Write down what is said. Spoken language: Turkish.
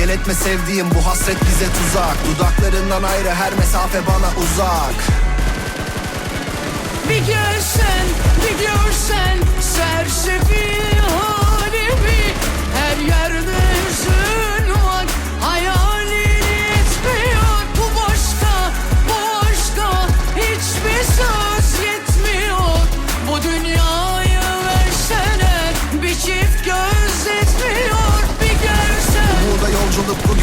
Gel etme sevdiğim bu hasret bize tuzak. Dudaklarından ayrı her mesafe bana uzak. Bir görsen, bir görsen